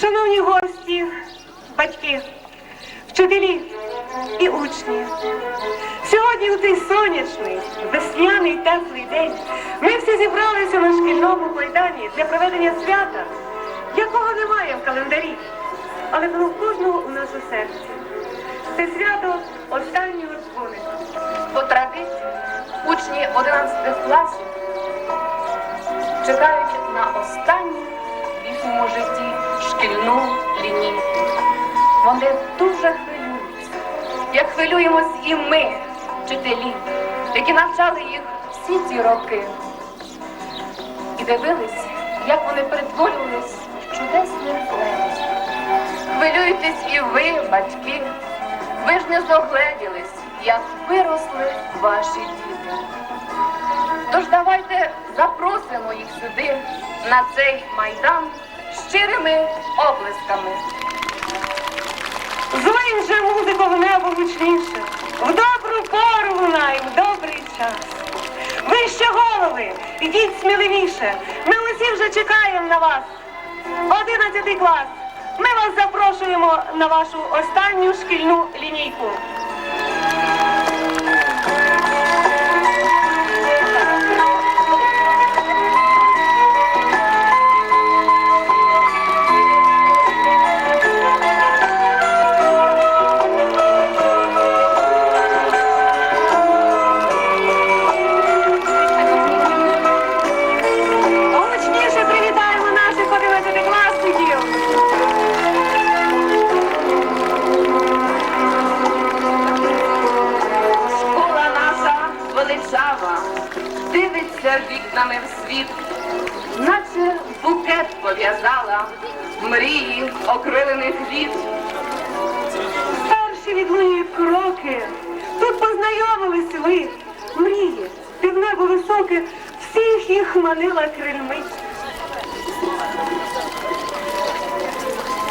Шановні гості, батьки, вчителі і учні. Сьогодні у цей сонячний, весняний теплий день ми всі зібралися на шкільному майдані для проведення свята, якого немає в календарі, але воно в кожного у нас у серці. Це свято останнього дзвоника. По традиції учні 11 класів чекають на останню в їхньому житті шкільну лінійку. Вони дуже хвилюються, як хвилюємось і ми, вчителі, які навчали їх всі ці роки. І дивились, як вони перетворювались в чудесних лебедів. Хвилюєтесь і ви, батьки. Ви ж не зогледілись, як виросли ваші діти. Тож давайте запросимо їх сюди, на цей майдан, щирими облисками. злим же музико в небо гучніше, в добру пору і в добрий час. Вище голови, йдіть сміливіше. Ми усі вже чекаємо на вас. Одинадцятий клас. Ми вас запрошуємо на вашу останню шкільну лінійку. Мрії окрилених літ. Перші відлунюють кроки. Тут познайомились ви. Мрії, під небо високе, всіх їх манила крильми.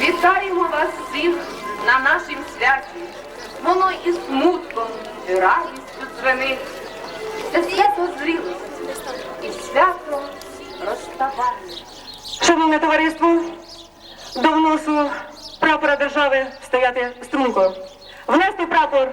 Вітаємо вас всіх на нашім святі. Воно і смутком, і радістю дзвенить. Це свято зрілості і свято розставання. Шановне товариство, до вносу прапора держави стояти струнко. Внести прапор.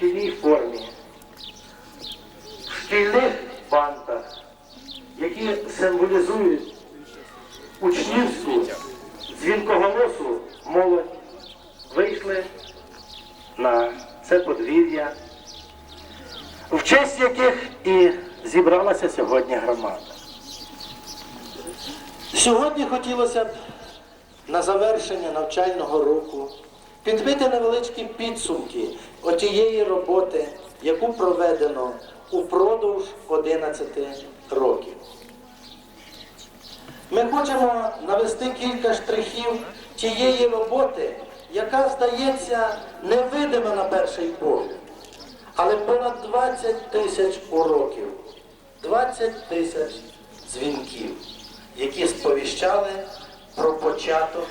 Шкільній формі, в шкільних бантах, які символізують учнівську дзвінкоголосу молодь, вийшли на це подвір'я в честь яких і зібралася сьогодні громада. Сьогодні хотілося б на завершення навчального року підбити невеличкі підсумки отієї роботи, яку проведено упродовж 11 років. Ми хочемо навести кілька штрихів тієї роботи, яка здається невидима на перший погляд. Але понад 20 тисяч уроків, 20 тисяч дзвінків, які сповіщали про початок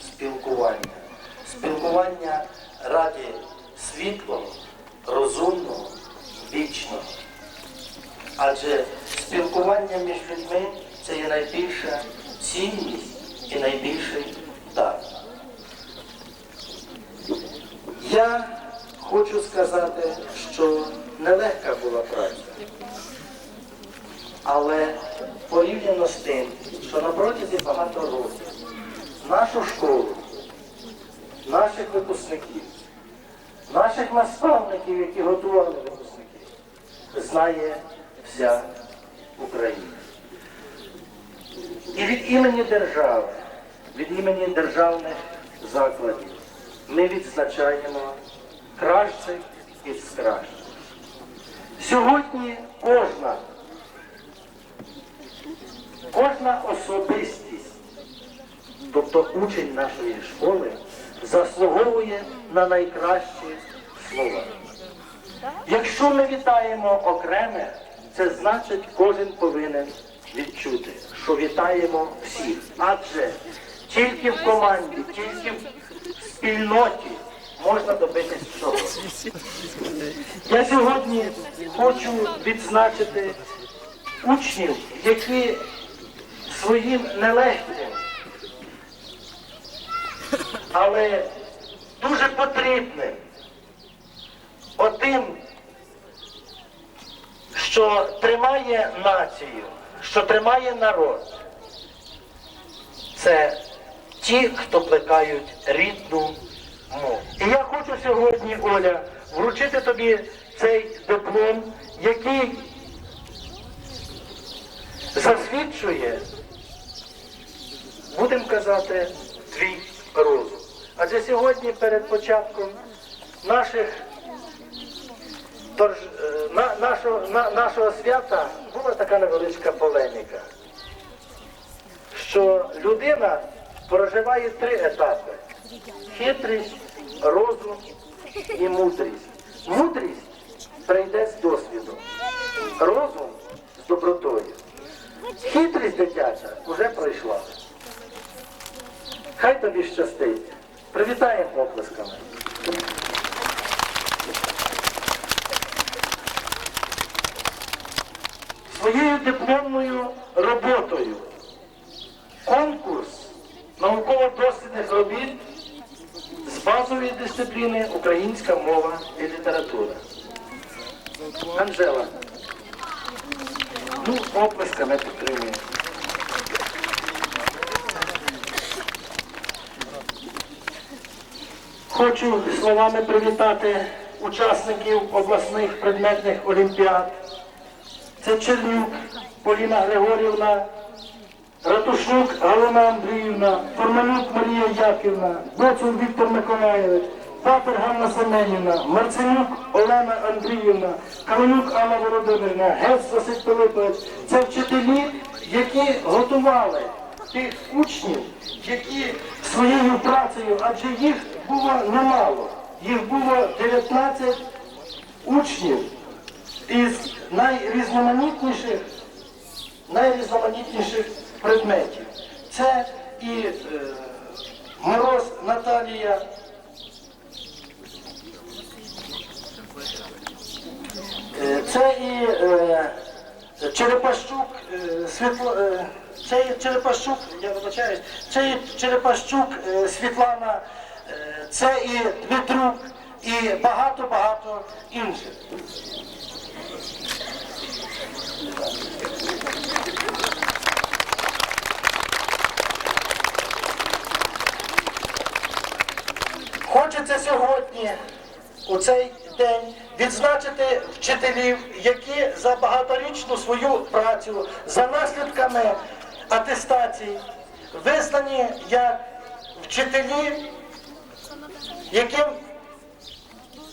спілкування. Спілкування раді світлого, розумного, вічного. Адже спілкування між людьми це є найбільша цінність і найбільший дар. Я хочу сказати, що нелегка була праця. Але порівняно з тим, що на протязі багато років нашу школу, наших випускників, наших наставників, які готували випускників, знає вся Україна. І від імені держави, від імені державних закладів ми відзначаємо кращих із кращих. Сьогодні кожна, кожна особистість, тобто учень нашої школи, заслуговує на найкращі слова. Якщо ми вітаємо окреме, це значить кожен повинен відчути, що вітаємо всіх. Адже тільки в команді, тільки в спільноті можна добитись чогось. Я сьогодні хочу відзначити учнів, які своїм нелегким, але дуже потрібним отим, що тримає націю, що тримає народ. Це ті, хто плекають рідну мову. І я хочу сьогодні, Оля, вручити тобі цей диплом, який засвідчує, будемо казати, твій розум. Адже сьогодні перед початком наших Тож е, на, нашого, на, нашого свята була така невеличка полеміка, що людина проживає три етапи: хитрість, розум і мудрість. Мудрість прийде з досвідом, розум з добротою. Хитрість дитяча вже пройшла. Тобі щастить. Привітаємо оплесками. своєю дипломною роботою конкурс науково-дослідних робіт з базової дисципліни українська мова і література. Анжела. Ну, оплесками підтримуємо. Хочу словами привітати учасників обласних предметних олімпіад. Це Чернюк Поліна Григорівна, Ратушук Галина Андріївна, Форманюк Марія Яківна, Боцун Віктор Миколаєвич, Папер Ганна Семенівна, Марценюк Олена Андріївна, Калинюк Анна Володимирівна, Гец Василь Пилипович. Це вчителі, які готували тих учнів, які своєю працею, адже їх було немало. Їх було 19 учнів із найрізноманітніших, найрізноманітніших предметів. Це і е, Мороз Наталія. Е, Це і е, Черепащук е, Світло. Це і Черепащук, я вибачаюсь, це і Черепащук Світлана, це і Дмитрук, і багато-багато інших. Хочеться сьогодні, у цей день, відзначити вчителів, які за багаторічну свою працю, за наслідками атестацій, визнані як вчителі, яким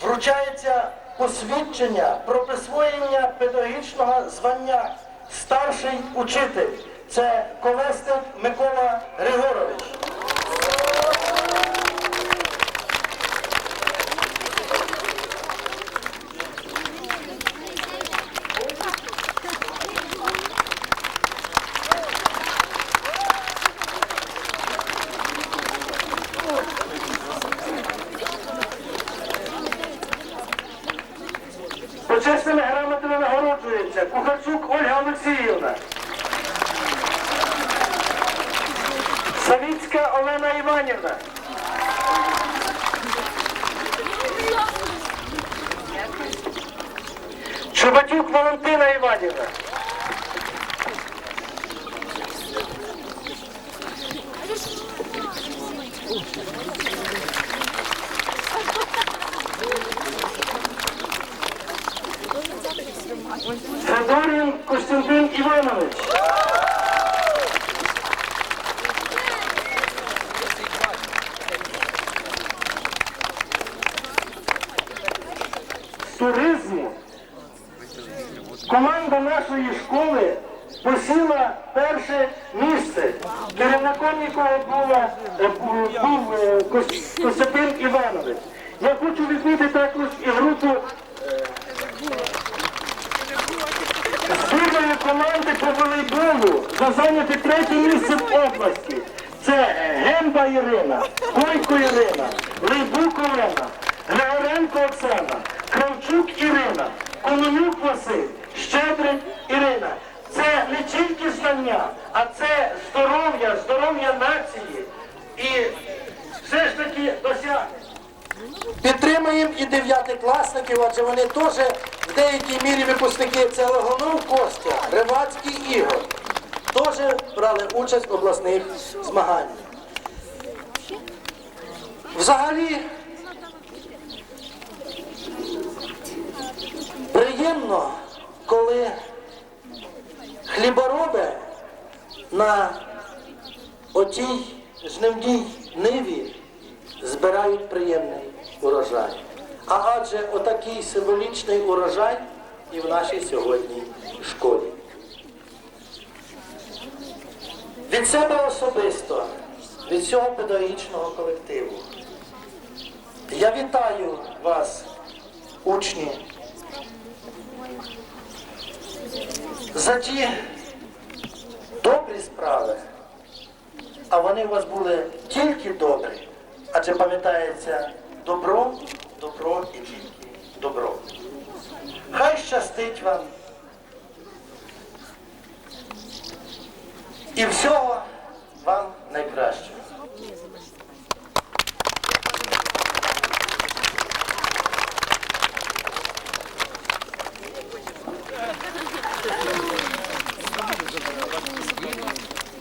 вручається посвідчення про присвоєння педагогічного звання старший учитель. Це Колестик Микола Григорович. Олексіївна. Савіцька Олена Іванівна. Чубатюк Валентина Іванівна. Федорін Костянтин Іванович. З туризму команда нашої школи посіла перше місце. Керівником якого була, е, був е, Костянтин Іванович. Я хочу відмітити також і групу волейболу за зайняти третє місце в області. Це Гемба Ірина, Койко Ірина, Лейбук Олена, Григоренко Оксана, Кравчук Ірина, Кононюк Василь, Щедрик Ірина. Це не тільки знання, а це здоров'я, здоров'я нації і все ж таки досягнення. Підтримуємо і дев'ятикласників, адже вони теж в деякій мірі випускники. Це Логонов Костя, Ревацький Ігор. Теж брали участь в обласних змаганнях. Взагалі приємно, коли хлібороби на отій жнивній ниві збирають приємний урожай. А адже отакий символічний урожай і в нашій сьогодні школі. Від себе особисто, від всього педагогічного колективу. Я вітаю вас, учні, за ті добрі справи, а вони у вас були тільки добрі, адже пам'ятається добро, добро і тільки добро. Хай щастить вам. І всього вам найкращого.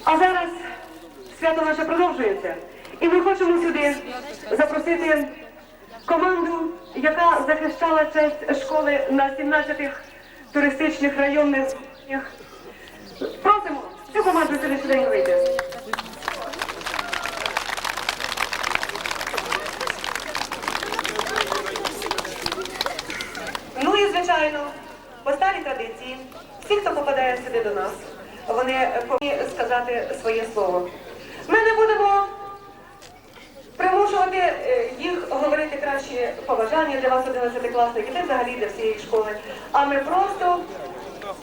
А зараз свято наше продовжується. І ми хочемо сюди запросити команду, яка захищала честь школи на 17 туристичних районних. Просимо цю команду сюди сюди вийти. Ну і звичайно, по старій традиції, всі, хто попадає сюди до нас, вони повинні сказати своє слово. Ми не будемо примушувати е, їх говорити кращі побажання для вас, 11-класників, та й взагалі для всієї школи. А ми просто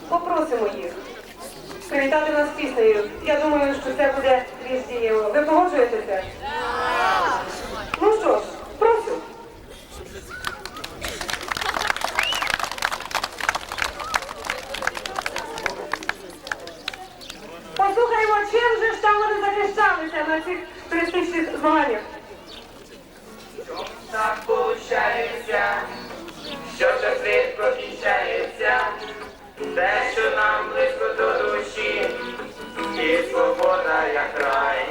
попросимо їх привітати нас піснею. Я думаю, що це буде більш дієво. Ви погоджуєтеся? Ну що ж, прошу. Послухаємо, чим же ж там вони захищалися на цих туристичних змаганнях. Так получається, що так швидко кінчається, те, що нам близько до душі, і свобода як рай.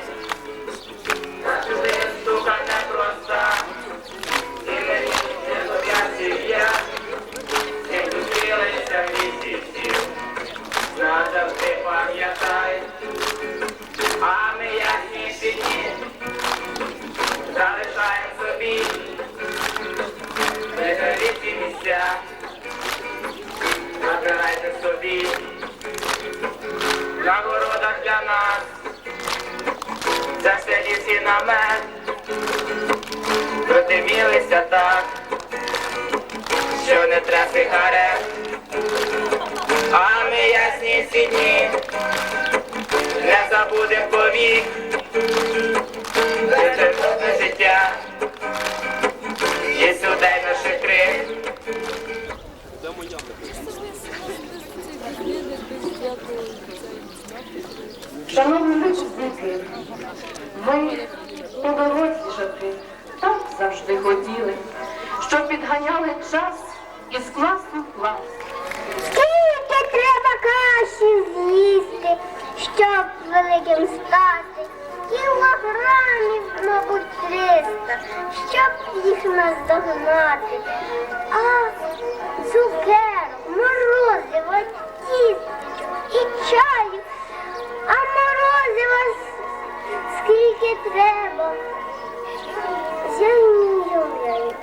На мене. Придивілися так, що не треба сигарет, а ми ясні ці дні не забудем повік, Це життя, є сюди наших крик. Шановні випускники, ви подорослішати так завжди хотіли, щоб підганяли час із класу в клас. Скільки треба каші з'їсти, щоб великим стати? Кілограмів, мабуть, триста, щоб їх наздогнати. А цукерок, морозиво, тістечок і чаю. Скільки треба? Я не.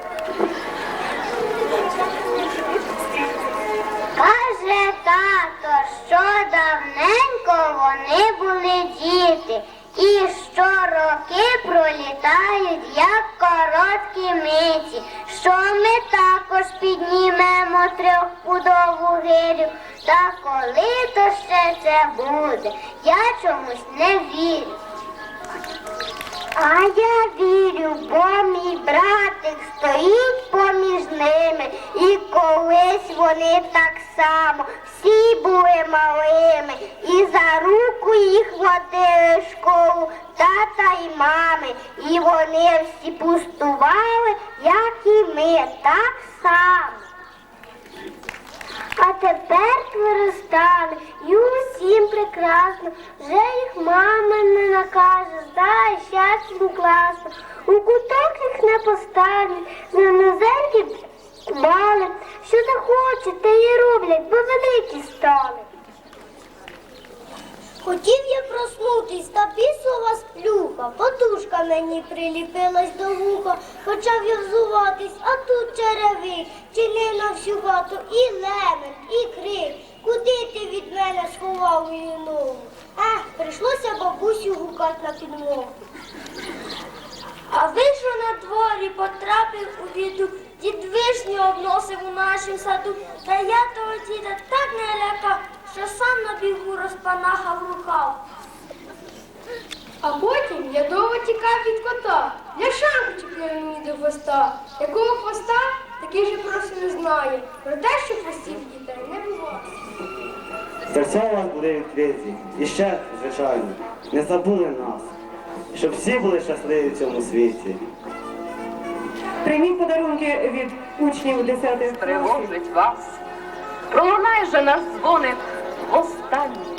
Каже тато, що давненько вони були діти, і що роки пролітають, як короткі миті, що ми також піднімемо трьохпудову гирю. Та коли то ще це буде, я чомусь не вірю. А я вірю, бо мій братик стоїть поміж ними, і колись вони так само всі були малими, і за руку їх водили в школу тата й мами, і вони всі пустували, як і ми, так само. А тепер виростали, і усім прекрасно. Вже їх мама не накаже, знає щастя класно. У куток їх не поставлять, на низенькі бали. Що захочуть, те й роблять, бо великі стали. Хотів я проснутись, та пісова сплюха, подушка мені приліпилась до вуха, почав я взуватись, а тут черевик, чинив на всю хату і лемент, і крик. Куди ти від мене сховав мою ногу? Ех, прийшлося бабусю гукати на підмогу. А вийшов на дворі, потрапив у біду, дід вишню обносив у нашому саду, та я того діда так не лякав, що сам на бігу розпанахав рукав. А потім я довго тікав від кота. Я шапку чіпляю мені до хвоста. Якого хвоста, такий же просто не знає. Про те, що хвостів дітей не. Серця у вас були відкриті. І ще, звичайно, не забули нас. Щоб всі були щасливі в цьому світі. Прийміть подарунки від учнів 10 класів. Тривожить вас. Пролунає же наш дзвоник останній.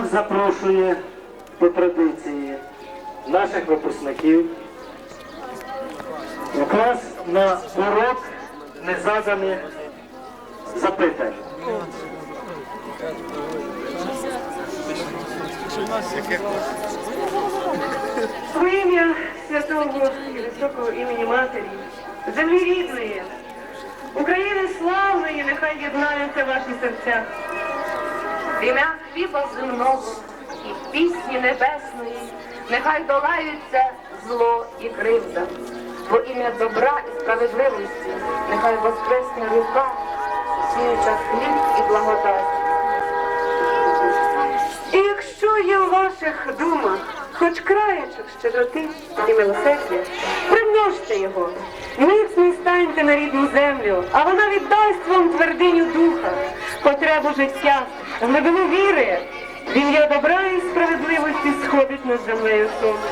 Цей запрошує по традиції наших випускників якраз на урок незаданих запитань. Во ім'я святого і високого імені Матері, землі рідної, України славної, нехай єднаються ваші серця. Ім'я хліба земного і пісні небесної, нехай долаються зло і кривда. Во ім'я добра і справедливості, нехай воскресне рука, сіюча хліб і благодать. І якщо є у ваших думах хоч краєчок щедроти і милосердя, міцно на рідну землю, а вона віддасть вам твердиню духа, потребу життя, глибину віри. В ім'я добра і справедливості сходить над землею сонце.